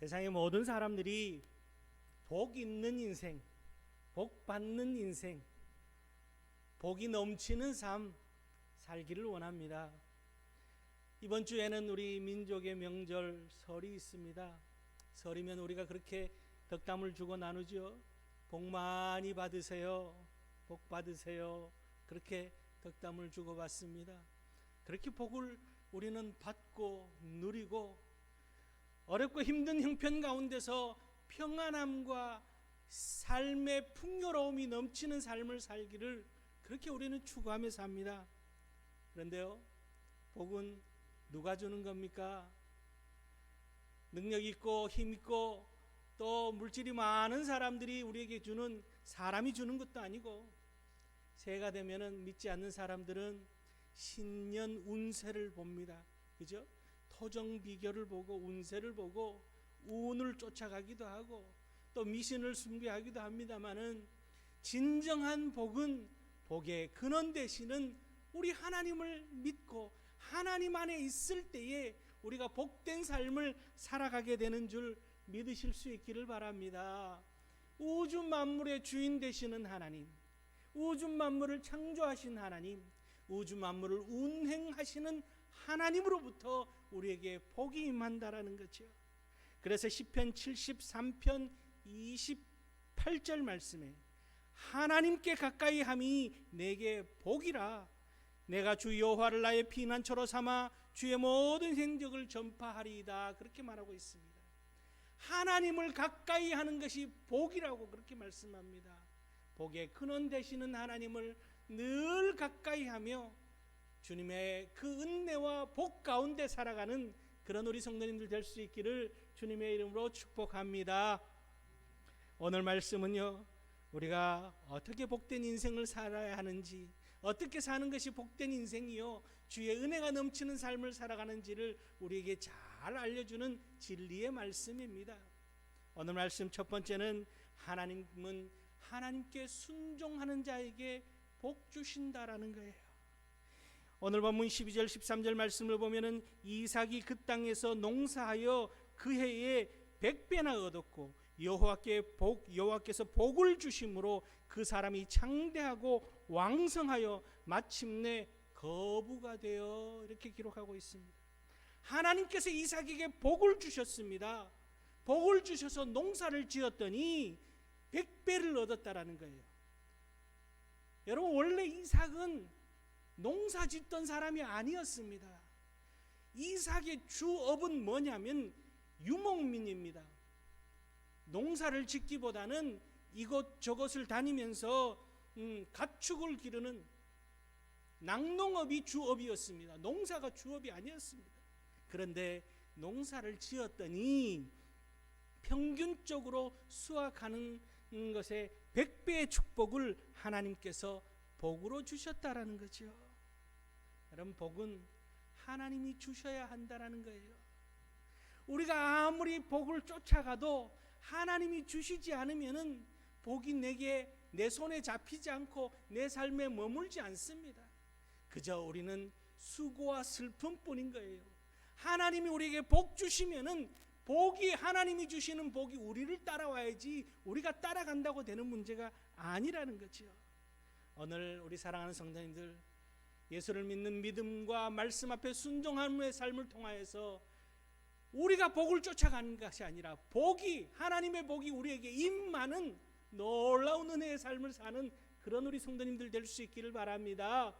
세상의 모든 사람들이 복 있는 인생, 복 받는 인생, 복이 넘치는 삶 살기를 원합니다. 이번 주에는 우리 민족의 명절 설이 있습니다. 설이면 우리가 그렇게 덕담을 주고 나누죠. 복 많이 받으세요. 복 받으세요. 그렇게 덕담을 주고 받습니다. 그렇게 복을 우리는 받고 누리고 어렵고 힘든 형편 가운데서 평안함과 삶의 풍요로움이 넘치는 삶을 살기를 그렇게 우리는 추구하며 삽니다. 그런데요, 복은 누가 주는 겁니까? 능력 있고 힘 있고 또 물질이 많은 사람들이 우리에게 주는 사람이 주는 것도 아니고 새해가 되면은 믿지 않는 사람들은 신년 운세를 봅니다. 그죠? 토정 비결을 보고 운세를 보고 운을 쫓아가기도 하고 또 미신을 숭배하기도 합니다만은 진정한 복은 복의 근원 되시는 우리 하나님을 믿고 하나님 안에 있을 때에 우리가 복된 삶을 살아가게 되는 줄 믿으실 수 있기를 바랍니다. 우주 만물의 주인 되시는 하나님, 우주 만물을 창조하신 하나님, 우주 만물을 운행하시는 하나님으로부터 우리에게 복이 임한다라는 거죠. 그래서 시편 73편 28절 말씀에 하나님께 가까이 함이 내게 복이라 내가 주 여호와를 나의 피난처로 삼아 주의 모든 행적을 전파하리이다 그렇게 말하고 있습니다. 하나님을 가까이 하는 것이 복이라고 그렇게 말씀합니다. 복의 근원 되시는 하나님을 늘 가까이 하며 주님의 그 은혜와 복 가운데 살아가는 그런 우리 성도님들 될 수 있기를 주님의 이름으로 축복합니다. 오늘 말씀은요. 우리가 어떻게 복된 인생을 살아야 하는지 어떻게 사는 것이 복된 인생이요 주의 은혜가 넘치는 삶을 살아가는지를 우리에게 잘 알려주는 진리의 말씀입니다. 오늘 말씀 첫 번째는 하나님은 하나님께 순종하는 자에게 복 주신다라는 거예요. 오늘 본문 12절 13절 말씀을 보면은 이삭이 그 땅에서 농사하여 그 해에 백배나 얻었고 여호와께 복 여호와께서 복을 주심으로 그 사람이 창대하고 왕성하여 마침내 거부가 되어 이렇게 기록하고 있습니다. 하나님께서 이삭에게 복을 주셨습니다. 복을 주셔서 농사를 지었더니 백배를 얻었다라는 거예요. 여러분 원래 이삭은 농사 짓던 사람이 아니었습니다. 이삭의 주업은 뭐냐면 유목민입니다. 농사를 짓기보다는 이곳 저곳을 다니면서 음, 가축을 기르는 낙농업이 주업이었습니다. 농사가 주업이 아니었습니다. 그런데 농사를 지었더니 평균적으로 수확하는 것에 백배의 축복을 하나님께서 복으로 주셨다라는 거죠. 여러분 복은 하나님이 주셔야 한다라는 거예요. 우리가 아무리 복을 쫓아가도 하나님이 주시지 않으면은 복이 내게 내 손에 잡히지 않고 내 삶에 머물지 않습니다. 그저 우리는 수고와 슬픔뿐인 거예요. 하나님이 우리에게 복 주시면은 복이 하나님이 주시는 복이 우리를 따라와야지 우리가 따라간다고 되는 문제가 아니라는 거죠. 오늘 우리 사랑하는 성도님들 예수를 믿는 믿음과 말씀 앞에 순종함의 삶을 통하여서 우리가 복을 쫓아가는 것이 아니라 복이 하나님의 복이 우리에게 임하는 놀라운 은혜의 삶을 사는 그런 우리 성도님들 될 수 있기를 바랍니다.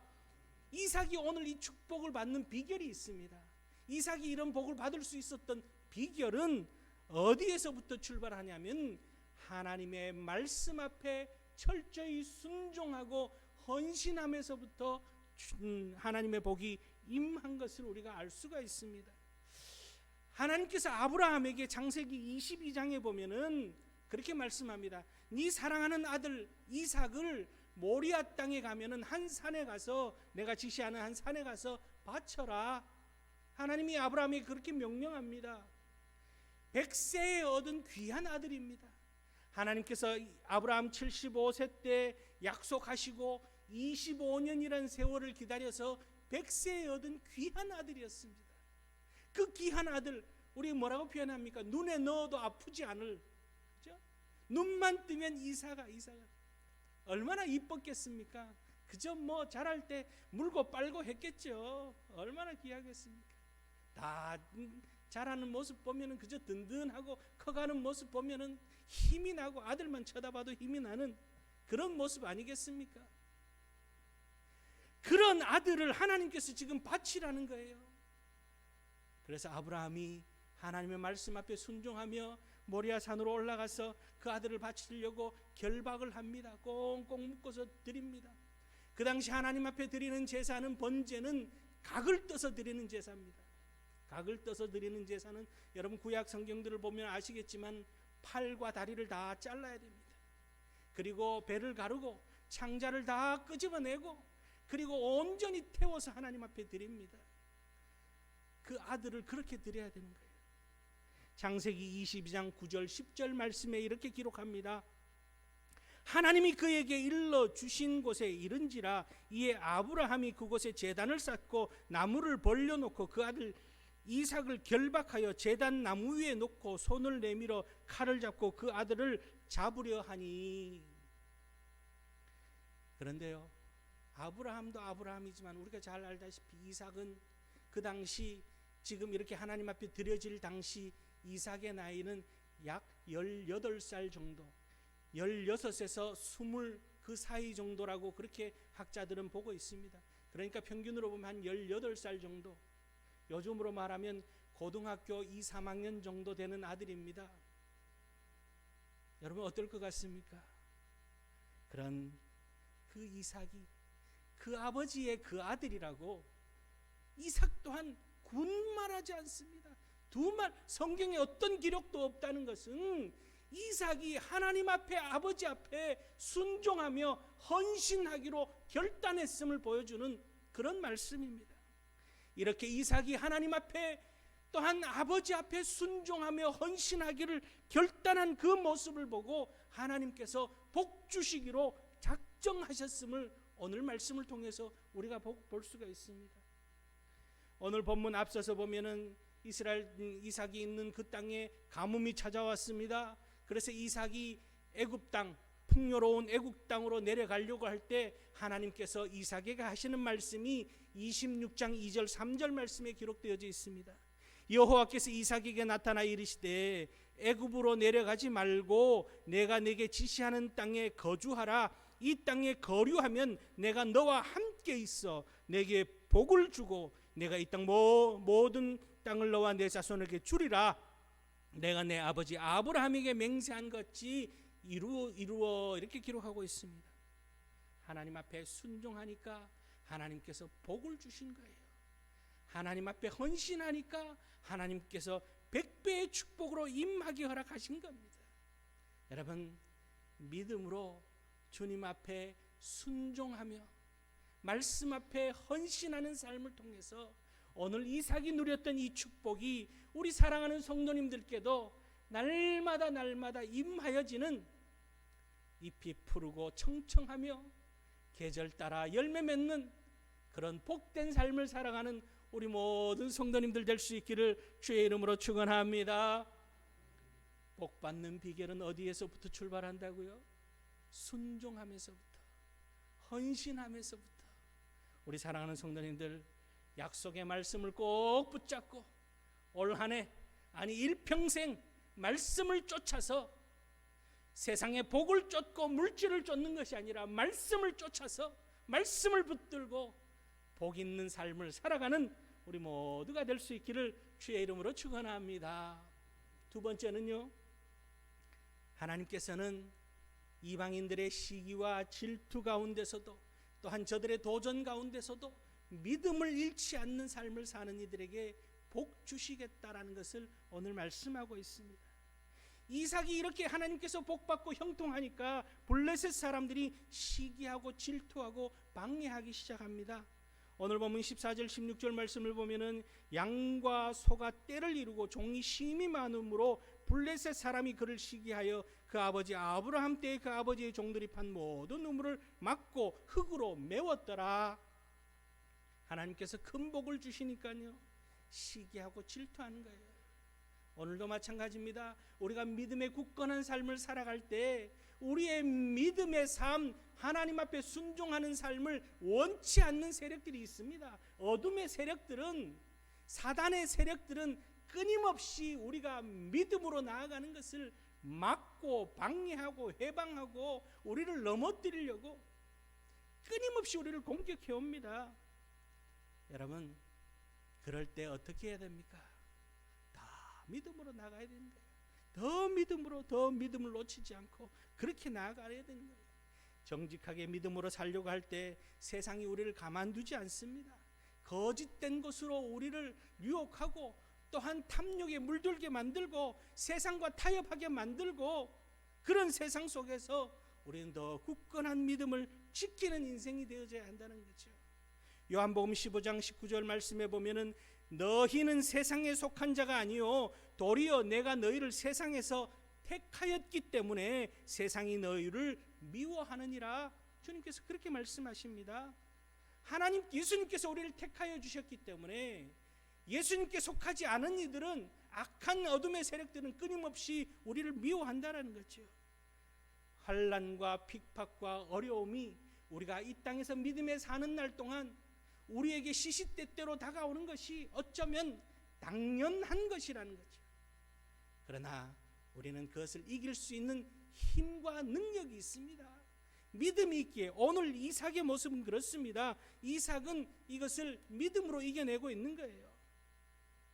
이삭이 오늘 이 축복을 받는 비결이 있습니다. 이삭이 이런 복을 받을 수 있었던 비결은 어디에서부터 출발하냐면 하나님의 말씀 앞에 철저히 순종하고 헌신함에서부터 하나님의 복이 임한 것을 우리가 알 수가 있습니다. 하나님께서 아브라함에게 창세기 22장에 보면은 그렇게 말씀합니다. 네 사랑하는 아들 이삭을 모리아 땅에 가면은 한 산에 가서 내가 지시하는 한 산에 가서 바쳐라. 하나님이 아브라함에게 그렇게 명령합니다. 백세에 얻은 귀한 아들입니다. 하나님께서 아브라함 75세 때 약속하시고 25년이라는 세월을 기다려서 백세에 얻은 귀한 아들이었습니다. 그 귀한 아들 우리 뭐라고 표현합니까? 눈에 넣어도 아프지 않을 그죠? 눈만 뜨면 이사가 이사가 얼마나 이뻤겠습니까? 그저 뭐 자랄 때 물고 빨고 했겠죠. 얼마나 귀하겠습니까? 다 음, 자라는 모습 보면은 그저 든든하고 커가는 모습 보면은 힘이 나고 아들만 쳐다봐도 힘이 나는 그런 모습 아니겠습니까? 그런 아들을 하나님께서 지금 바치라는 거예요. 그래서 아브라함이 하나님의 말씀 앞에 순종하며 모리아 산으로 올라가서 그 아들을 바치려고 결박을 합니다. 꽁꽁 묶어서 드립니다. 그 당시 하나님 앞에 드리는 제사는 번제는 각을 떠서 드리는 제사입니다. 각을 떠서 드리는 제사는 여러분 구약 성경들을 보면 아시겠지만 팔과 다리를 다 잘라야 됩니다. 그리고 배를 가르고 창자를 다 끄집어내고 그리고 온전히 태워서 하나님 앞에 드립니다. 그 아들을 그렇게 드려야 되는 거예요. 창세기 22장 9절 10절 말씀에 이렇게 기록합니다. 하나님이 그에게 일러 주신 곳에 이른지라 이에 아브라함이 그곳에 제단을 쌓고 나무를 벌려 놓고 그 아들 이삭을 결박하여 제단 나무 위에 놓고 손을 내밀어 칼을 잡고 그 아들을 잡으려 하니 그런데요 아브라함도 아브라함이지만 우리가 잘 알다시피 이삭은 그 당시 지금 이렇게 하나님 앞에 드려질 당시 이삭의 나이는 약 18살 정도 16에서 20 그 사이 정도라고 그렇게 학자들은 보고 있습니다. 그러니까 평균으로 보면 한 18살 정도. 요즘으로 말하면 고등학교 2, 3학년 정도 되는 아들입니다. 여러분 어떨 것 같습니까? 그런 그 이삭이 그 아버지의 그 아들이라고 이삭 또한 군말하지 않습니다. 두 말 성경에 어떤 기록도 없다는 것은 이삭이 하나님 앞에 아버지 앞에 순종하며 헌신하기로 결단했음을 보여주는 그런 말씀입니다. 이렇게 이삭이 하나님 앞에 또한 아버지 앞에 순종하며 헌신하기를 결단한 그 모습을 보고 하나님께서 복 주시기로 작정하셨음을 오늘 말씀을 통해서 우리가 볼 수가 있습니다. 오늘 본문 앞서서 보면은 이스라엘 이삭이 있는 그 땅에 가뭄이 찾아왔습니다. 그래서 이삭이 애굽 땅 풍요로운 애굽 땅으로 내려가려고 할 때 하나님께서 이삭에게 하시는 말씀이 26장 2절 3절 말씀에 기록되어져 있습니다. 여호와께서 이삭에게 나타나 이르시되 애굽으로 내려가지 말고 내가 내게 지시하는 땅에 거주하라 이 땅에 거류하면 내가 너와 함께 있어 내게 복을 주고 내가 이 땅 모든 땅을 너와 내 자손에게 주리라 내가 내 아버지 아브라함에게 맹세한 것이 이루어 이루어 이렇게 기록하고 있습니다. 하나님 앞에 순종하니까 하나님께서 복을 주신 거예요. 하나님 앞에 헌신하니까 하나님께서 백배의 축복으로 임하게 허락하신 겁니다. 여러분 믿음으로 주님 앞에 순종하며 말씀 앞에 헌신하는 삶을 통해서 오늘 이삭이 누렸던 이 축복이 우리 사랑하는 성도님들께도 날마다 날마다 임하여지는 잎이 푸르고 청청하며 계절 따라 열매 맺는 그런 복된 삶을 살아가는 우리 모든 성도님들 될 수 있기를 주의 이름으로 축원합니다. 복 받는 비결은 어디에서부터 출발한다고요? 순종하면서부터 헌신하면서부터 우리 사랑하는 성도님들 약속의 말씀을 꼭 붙잡고 올 한해 아니 일평생 말씀을 쫓아서 세상의 복을 쫓고 물질을 쫓는 것이 아니라 말씀을 쫓아서 말씀을 붙들고 복 있는 삶을 살아가는 우리 모두가 될 수 있기를 주의 이름으로 축원합니다. 두 번째는요. 하나님께서는 이방인들의 시기와 질투 가운데서도 또한 저들의 도전 가운데서도 믿음을 잃지 않는 삶을 사는 이들에게 복 주시겠다라는 것을 오늘 말씀하고 있습니다. 이삭이 이렇게 하나님께서 복 받고 형통하니까 블레셋 사람들이 시기하고 질투하고 방해하기 시작합니다. 오늘 보면 14절 16절 말씀을 보면은 양과 소가 때를 이루고 종이 심이 많음으로 블레셋 사람이 그를 시기하여 그 아버지 아브라함 때의 그 아버지의 종들이 판 모든 우물을 막고 흙으로 메웠더라. 하나님께서 큰 복을 주시니까요. 시기하고 질투하는 거예요. 오늘도 마찬가지입니다. 우리가 믿음의 굳건한 삶을 살아갈 때 우리의 믿음의 삶, 하나님 앞에 순종하는 삶을 원치 않는 세력들이 있습니다. 어둠의 세력들은 사단의 세력들은 끊임없이 우리가 믿음으로 나아가는 것을 막고 방해하고 해방하고 우리를 넘어뜨리려고 끊임없이 우리를 공격해 옵니다. 여러분, 그럴 때 어떻게 해야 됩니까? 다 믿음으로 나가야 되는. 더 믿음으로 더 믿음을 놓치지 않고 그렇게 나아가야 되는. 정직하게 믿음으로 살려고 할 때 세상이 우리를 가만두지 않습니다. 거짓된 것으로 우리를 유혹하고 또한 탐욕에 물들게 만들고 세상과 타협하게 만들고 그런 세상 속에서 우리는 더 굳건한 믿음을 지키는 인생이 되어져야 한다는 거죠. 요한복음 15장 19절 말씀에 보면은 너희는 세상에 속한 자가 아니요 도리어 내가 너희를 세상에서 택하였기 때문에 세상이 너희를 미워하느니라 주님께서 그렇게 말씀하십니다. 하나님 예수님께서 우리를 택하여 주셨기 때문에 예수님께 속하지 않은 이들은 악한 어둠의 세력들은 끊임없이 우리를 미워한다라는 거죠. 환란과 핍박과 어려움이 우리가 이 땅에서 믿음에 사는 날 동안 우리에게 시시때때로 다가오는 것이 어쩌면 당연한 것이라는 거죠. 그러나 우리는 그것을 이길 수 있는 힘과 능력이 있습니다. 믿음이 있기에 오늘 이삭의 모습은 그렇습니다. 이삭은 이것을 믿음으로 이겨내고 있는 거예요.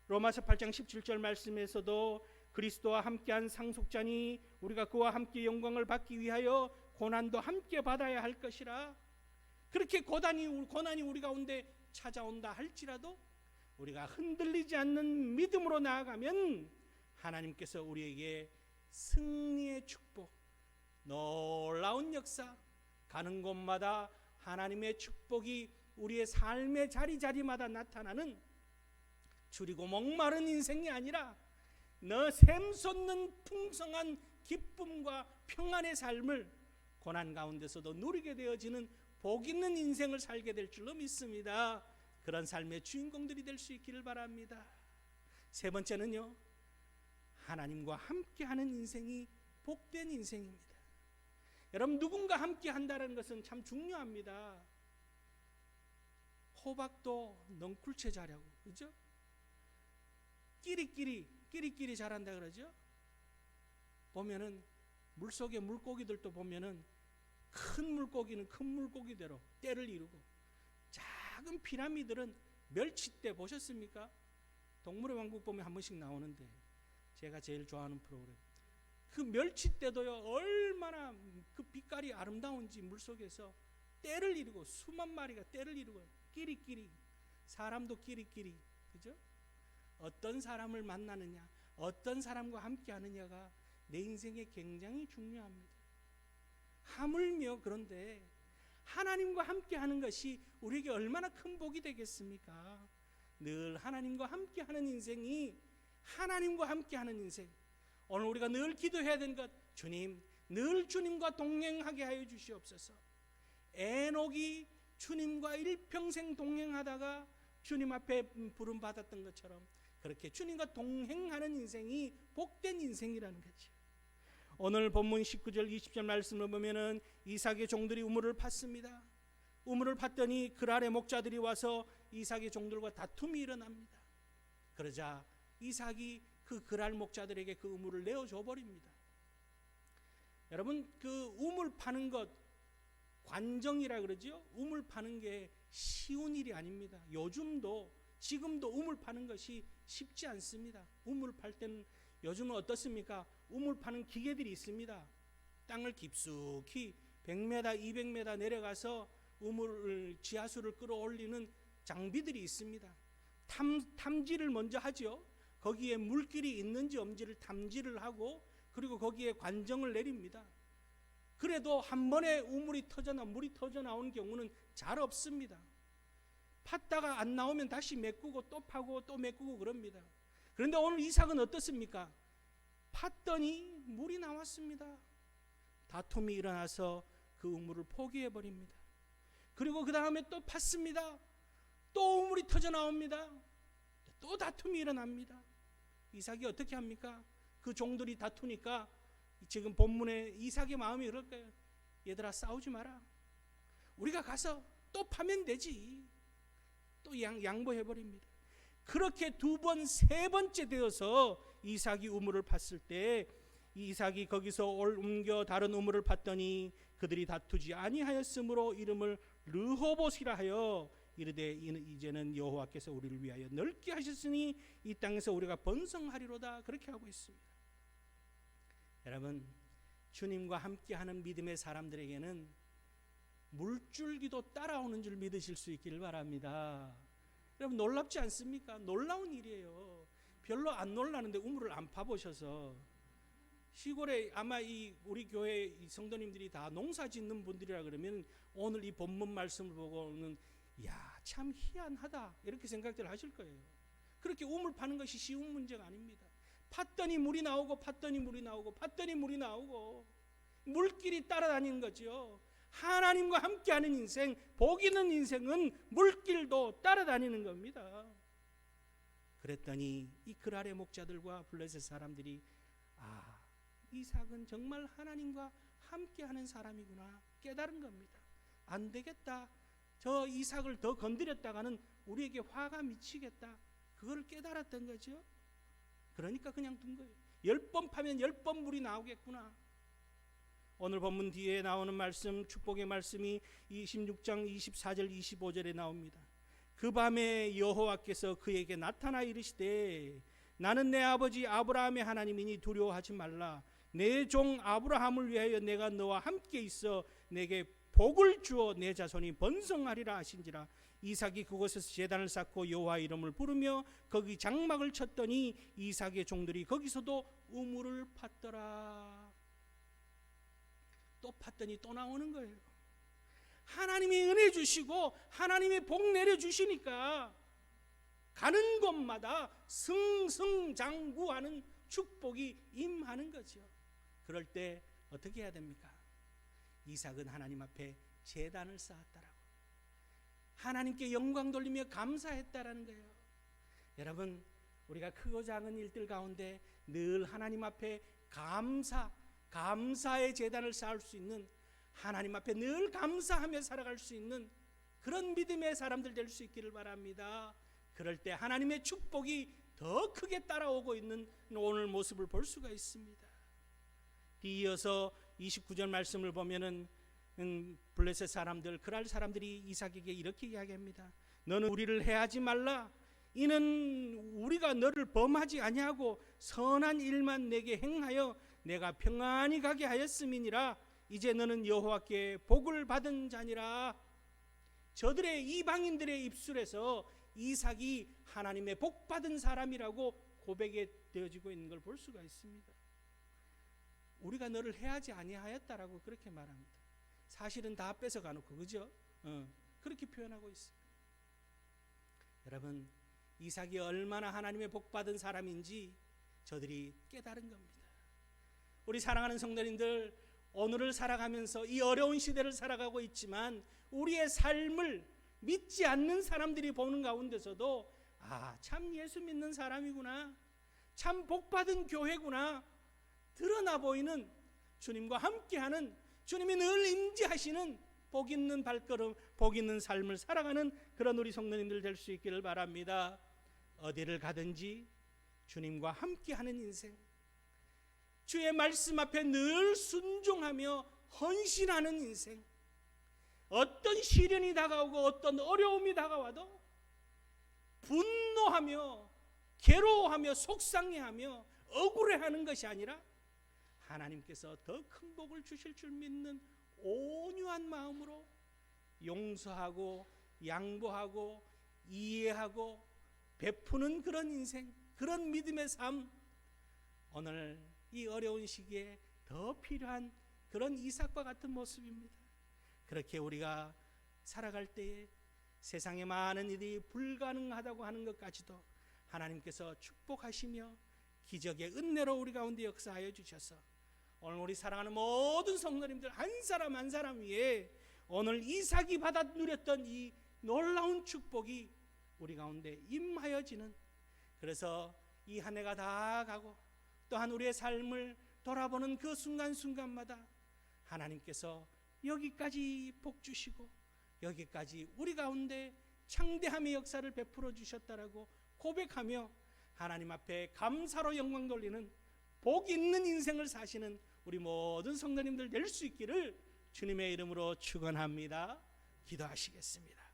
로마서 8장 17절 말씀에서도 그리스도와 함께한 상속자니 우리가 그와 함께 영광을 받기 위하여 고난도 함께 받아야 할 것이라. 그렇게 고난이 고난이 우리 가운데 찾아온다 할지라도 우리가 흔들리지 않는 믿음으로 나아가면 하나님께서 우리에게 승리의 축복, 놀라운 역사, 가는 곳마다 하나님의 축복이 우리의 삶의 자리자리마다 나타나는 줄이고 목마른 인생이 아니라 너 샘솟는 풍성한 기쁨과 평안의 삶을 고난 가운데서도 누리게 되어지는 복 있는 인생을 살게 될 줄로 믿습니다. 그런 삶의 주인공들이 될 수 있기를 바랍니다. 세 번째는요. 하나님과 함께 하는 인생이 복된 인생입니다. 여러분 누군가 함께 한다는 것은 참 중요합니다. 호박도 넝쿨채 자라고 그죠? 끼리끼리 끼리끼리 자란다 그러죠? 보면은 물속의 물고기들도 보면은 큰 물고기는 큰 물고기대로 때를 이루고 작은 피라미들은 멸치때 보셨습니까? 동물의 왕국 보면 한 번씩 나오는데 제가 제일 좋아하는 프로그램. 그 멸치때도요 얼마나 그 빛깔이 아름다운지 물속에서 때를 이루고 수만 마리가 때를 이루고 끼리끼리 사람도 끼리끼리 그죠? 어떤 사람을 만나느냐 어떤 사람과 함께 하느냐가 내 인생에 굉장히 중요합니다. 하물며 그런데 하나님과 함께 하는 것이 우리에게 얼마나 큰 복이 되겠습니까? 늘 하나님과 함께 하는 인생이 하나님과 함께 하는 인생. 오늘 우리가 늘 기도해야 되는 것 주님 늘 주님과 동행하게 하여 주시옵소서. 에녹이 주님과 일평생 동행하다가 주님 앞에 부름 받았던 것처럼 그렇게 주님과 동행하는 인생이 복된 인생이라는 거죠. 오늘 본문 19절 20절 말씀을 보면은 이삭의 종들이 우물을 팠습니다. 우물을 팠더니 그 아래 목자들이 와서 이삭의 종들과 다툼이 일어납니다. 그러자 이삭이 그 그랄 목자들에게 그 우물을 내어줘 버립니다. 여러분 그 우물 파는 것 관정이라 그러죠. 우물 파는 게 쉬운 일이 아닙니다. 요즘도 지금도 우물 파는 것이 쉽지 않습니다. 우물 팔 때는 요즘은 어떻습니까? 우물 파는 기계들이 있습니다. 땅을 깊숙이 100m, 200m 내려가서 우물을 지하수를 끌어올리는 장비들이 있습니다. 탐, 탐지를 먼저 하죠. 거기에 물길이 있는지 없는지를 탐지를 하고 그리고 거기에 관정을 내립니다. 그래도 한 번에 우물이 터져 나 물이 터져 나온 경우는 잘 없습니다. 팠다가 안 나오면 다시 메꾸고 또 파고 또 메꾸고 그럽니다. 그런데 오늘 이삭은 어떻습니까? 팠더니 물이 나왔습니다. 다툼이 일어나서 그 우물을 포기해 버립니다. 그리고 그 다음에 또 팠습니다. 또 우물이 터져 나옵니다. 또 다툼이 일어납니다. 이삭이 어떻게 합니까? 그 종들이 다투니까 지금 본문에 이삭의 마음이 그럴 거예요. 얘들아 싸우지 마라. 우리가 가서 또 파면 되지. 또 양, 양보해 버립니다. 그렇게 두 번, 세 번째 되어서 이삭이 우물을 팠을 때 이삭이 거기서 올 옮겨 다른 우물을 팠더니 그들이 다투지 아니하였으므로 이름을 르호봇이라 하여 이르되 이제는 여호와께서 우리를 위하여 넓게 하셨으니 이 땅에서 우리가 번성하리로다 그렇게 하고 있습니다. 여러분 주님과 함께하는 믿음의 사람들에게는 물줄기도 따라오는 줄 믿으실 수 있기를 바랍니다. 여러분 놀랍지 않습니까? 놀라운 일이에요. 별로 안 놀라는데 우물을 안 파보셔서 시골에 아마 이 우리 교회 이 성도님들이 다 농사 짓는 분들이라 그러면 오늘 이 본문 말씀을 보고는 야 참 희한하다 이렇게 생각들 하실 거예요. 그렇게 우물 파는 것이 쉬운 문제가 아닙니다. 팠더니 물이 나오고 팠더니 물이 나오고 팠더니 물이 나오고 물길이 따라다니는 거죠. 하나님과 함께하는 인생, 복 있는 인생은 물길도 따라다니는 겁니다. 그랬더니 이 그랄의 목자들과 블레셋 사람들이 아 이삭은 정말 하나님과 함께하는 사람이구나 깨달은 겁니다. 안 되겠다. 저 이삭을 더 건드렸다가는 우리에게 화가 미치겠다. 그걸 깨달았던 거죠. 그러니까 그냥 둔 거예요. 열 번 파면 열 번 물이 나오겠구나. 오늘 본문 뒤에 나오는 말씀 축복의 말씀이 26장 24절 25절에 나옵니다. 그 밤에 여호와께서 그에게 나타나 이르시되 나는 내 아버지 아브라함의 하나님이니 두려워하지 말라. 내 종 아브라함을 위하여 내가 너와 함께 있어 내게 복을 주어 내 자손이 번성하리라 하신지라. 이삭이 그곳에서 제단을 쌓고 여호와 이름을 부르며 거기 장막을 쳤더니 이삭의 종들이 거기서도 우물을 팠더라 또 팠더니 또 나오는 거예요. 하나님이 은혜 주시고 하나님이 복 내려 주시니까 가는 곳마다 승승장구하는 축복이 임하는 거죠. 그럴 때 어떻게 해야 됩니까? 이삭은 하나님 앞에 제단을 쌓았다라고. 하나님께 영광 돌리며 감사했다라는 거예요. 여러분, 우리가 크고 작은 일들 가운데 늘 하나님 앞에 감사, 감사의 재단을 쌓을 수 있는 하나님 앞에 늘 감사하며 살아갈 수 있는 그런 믿음의 사람들 될 수 있기를 바랍니다. 그럴 때 하나님의 축복이 더 크게 따라오고 있는 오늘 모습을 볼 수가 있습니다. 뒤이어서 29절 말씀을 보면은 음, 블레셋 사람들, 그랄 사람들이 이삭에게 이렇게 이야기합니다. 너는 우리를 해하지 말라. 이는 우리가 너를 범하지 아니하고 선한 일만 내게 행하여 내가 평안히 가게 하였음이니라 이제 너는 여호와께 복을 받은 자니라 저들의 이방인들의 입술에서 이삭이 하나님의 복 받은 사람이라고 고백이 되어지고 있는 걸 볼 수가 있습니다. 우리가 너를 해하지 아니하였다라고 그렇게 말합니다. 사실은 다 뺏어 가 놓고 그죠? 어, 그렇게 표현하고 있습니다. 여러분 이삭이 얼마나 하나님의 복 받은 사람인지 저들이 깨달은 겁니다. 우리 사랑하는 성도님들 오늘을 살아가면서 이 어려운 시대를 살아가고 있지만 우리의 삶을 믿지 않는 사람들이 보는 가운데서도 아, 참 예수 믿는 사람이구나. 참 복받은 교회구나. 드러나 보이는 주님과 함께하는 주님이 늘 임재하시는 복 있는 발걸음, 복 있는 삶을 살아가는 그런 우리 성도님들 될 수 있기를 바랍니다. 어디를 가든지 주님과 함께하는 인생. 주의 말씀 앞에 늘 순종하며 헌신하는 인생. 어떤 시련이 다가오고 어떤 어려움이 다가와도 분노하며 괴로워하며 속상해하며 억울해하는 것이 아니라 하나님께서 더 큰 복을 주실 줄 믿는 온유한 마음으로 용서하고 양보하고 이해하고 베푸는 그런 인생, 그런 믿음의 삶 오늘 이 어려운 시기에 더 필요한 그런 이삭과 같은 모습입니다. 그렇게 우리가 살아갈 때에 세상에 많은 일이 불가능하다고 하는 것까지도 하나님께서 축복하시며 기적의 은혜로 우리 가운데 역사하여 주셔서 오늘 우리 사랑하는 모든 성도님들 한 사람 한 사람 위에 오늘 이삭이 받아 누렸던 이 놀라운 축복이 우리 가운데 임하여지는 그래서 이 한 해가 다 가고 또한 우리의 삶을 돌아보는 그 순간순간마다 하나님께서 여기까지 복 주시고 여기까지 우리 가운데 창대함의 역사를 베풀어 주셨다라고 고백하며 하나님 앞에 감사로 영광 돌리는 복 있는 인생을 사시는 우리 모든 성도님들 될 수 있기를 주님의 이름으로 축원합니다. 기도하시겠습니다.